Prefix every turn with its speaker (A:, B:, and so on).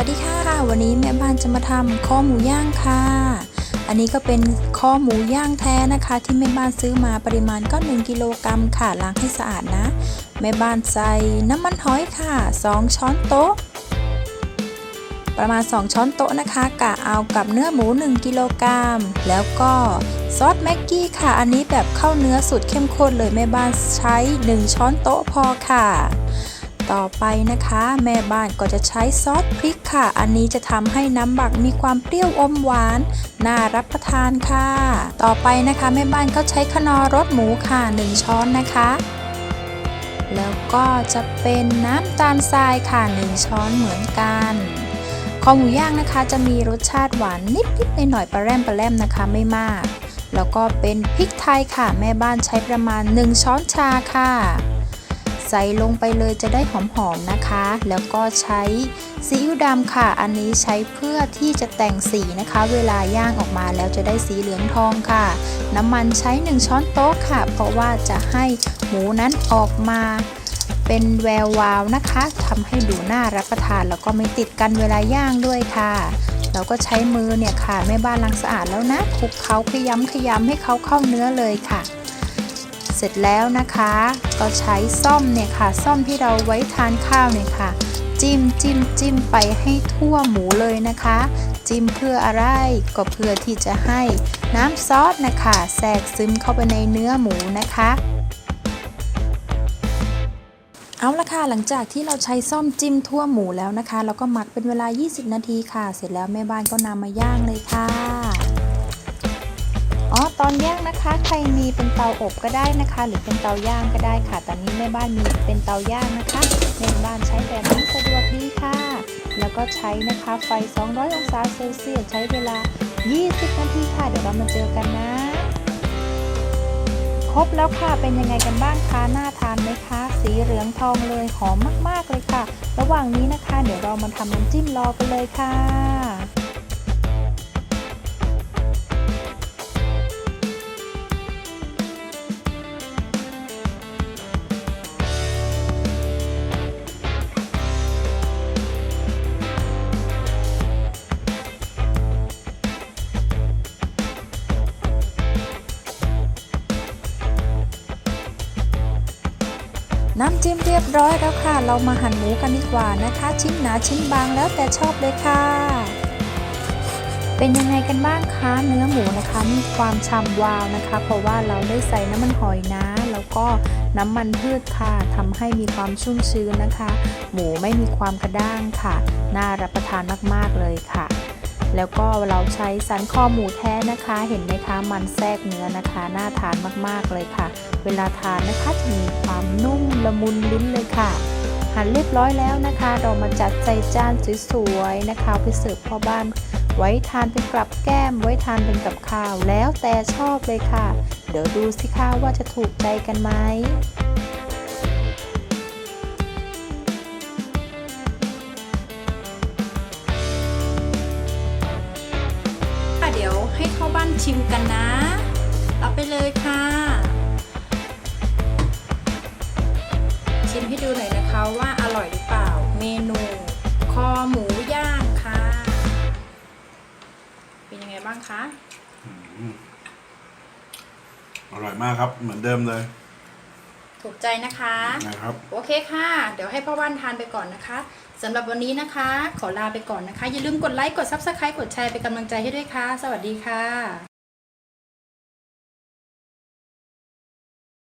A: วัสดีค่ะ วันนี้แม่บ้านจะมาทำข้อหมูย่างค่ะ อันนี้ก็เป็นข้อหมูย่างแท้นะคะ ที่แม่บ้านซื้อมาปริมาณก็ 1 กิโลกรัมค่ะล้างให้สะอาดนะ แม่บ้านใส่น้ำมันหอยค่ะ 2 ช้อนโต๊ะ ประมาณ 2 ช้อนโต๊ะนะคะกะเอากับเนื้อหมู 1 กิโลกรัมแล้วก็ซอสแม็กกี้ค่ะ อันนี้แบบเข้าเนื้อสุดเข้มข้นเลยแม่บ้านใช้ 1 ช้อนโต๊ะพอค่ะ ต่อไปนะคะ แม่บ้านก็จะใช้ซอสพริกค่ะ อันนี้จะทำให้น้ำหมักมีความเปรี้ยวอมหวาน น่ารับประทานค่ะ ต่อไปนะคะแม่บ้านก็ใช้ขนอรสหมูค่ะ 1 ช้อนนะคะ แล้วก็จะเป็นน้ำตาลทรายค่ะ 1 ช้อนเหมือนกันคอหมูย่างนะคะ จะมีรสชาติหวานนิดๆหน่อยๆปลาแรมปลาแรมนะคะไม่มาก แล้วก็เป็นพริกไทยค่ะ แม่บ้านใช้ประมาณ 1 ช้อนชาค่ะ ใส่ลงไปเลยจะได้หอมๆนะคะ แล้วก็ใช้ซีอิ๊วดำค่ะ อันนี้ใช้เพื่อที่จะแต่งสีนะคะ เวลาย่างออกมาแล้วจะได้สีเหลืองทองค่ะ น้ำมันใช้ 1 ช้อนโต๊ะค่ะ เพราะว่าจะให้หมูนั้นออกมาเป็นแวววาวนะคะทำให้ดูน่ารับประทานแล้วก็ไม่ติดกันเวลาย่างด้วยค่ะ เราก็ใช้มือเนี่ยค่ะแม่บ้านล้างสะอาดแล้วนะคลุกเขาขยำขยำให้เขาเข้าเนื้อเลยค่ะ เสร็จแล้วนะคะ ก็ใช้ซ่อมเนี่ยค่ะ ซ่อมที่เราไว้ทานข้าวเนี่ยค่ะ จิ้มจิ้มจิ้มไปให้ทั่วหมูเลยนะคะ จิ้มเพื่ออะไรก็เพื่อที่จะให้น้ำซอสนะคะแทรกซึมเข้าไปในเนื้อหมูนะคะเอาละค่ะหลังจากที่เราใช้ซ่อมจิ้มทั่วหมูแล้วนะคะ แล้วก็หมักเป็นเวลา 20 นาทีค่ะ เสร็จแล้วแม่บ้านก็นำมาย่างเลยค่ะ อ๋อตอนย่างนะคะใครมีเป็นเตาอบก็ได้นะคะ หรือเป็นเตาย่างก็ได้ค่ะ ตอนนี้แม่บ้านมีเป็นเตาย่างนะคะแม่บ้านใช้แบบนี้สะดวกดีค่ะ แล้วก็ใช้นะคะไฟ 200 องศาเซลเซียสใช้เวลา 20 นาทีค่ะ เดี๋ยวเรามาเจอกันนะ ครบแล้วค่ะเป็นยังไงกันบ้างคะน่าทานไหมคะ สีเหลืองทองเลยหอมมาก ๆเลยค่ะ ระหว่างนี้นะคะ เดี๋ยวเรามาทำน้ำจิ้มรอกันเลยค่ะ น้ำจิ้มเรียบร้อยแล้วค่ะ เรามาหั่นหมูกันดีกว่านะคะ ชิ้นหนาชิ้นบางแล้วแต่ชอบเลยค่ะ เป็นยังไงกันบ้างคะเนื้อหมูนะคะ มีความฉ่ำวาวนะคะ เพราะว่าเราได้ใส่น้ำมันหอยนะ แล้วก็น้ำมันพืชค่ะทำให้มีความชุ่มชื้นนะคะ หมูไม่มีความกระด้างค่ะ น่ารับประทานมากๆเลยค่ะแล้วก็เราใช้สันคอหมูแท้นะคะ เห็นไหมคะมันแทรกเนื้อนะคะ น่าทานมากๆเลยค่ะ เวลาทานนะคะจะมีความนุ่ม ละมุนลิ้นเลยค่ะ หั่นเรียบร้อยแล้วนะคะ เรามาจัดใส่จานสวยๆนะคะไปเสิร์ฟพ่อบ้าน ไว้ทานเป็นกลับแก้ม ไว้ทานเป็นกับข้าว แล้วแต่ชอบเลยค่ะ เดี๋ยวดูสิคะว่าจะถูกใจกันไหมเดี๋ยวให้เข้าบ้านชิมกันนะ รับไปเลยค่ะ ชิมให้ดูหน่อยนะคะว่าอร่อยหรือเปล่า เมนูคอหมูย่างค่ะ เป็นยังไงบ้างคะ
B: อร่อยมากครับ เหมือนเดิมเลย
A: ถูกใจนะคะ
B: นะครับ
A: โอเคค่ะ เดี๋ยวให้พ่อว่านทานไปก่อนนะคะสำหรับวันนี้นะคะ ขอลาไปก่อนนะคะ อย่าลืมกดไลค์ กด Subscribe กดแชร์เป็นกำลังใจให้ด้วยค่ะ สวัสดีค่ะ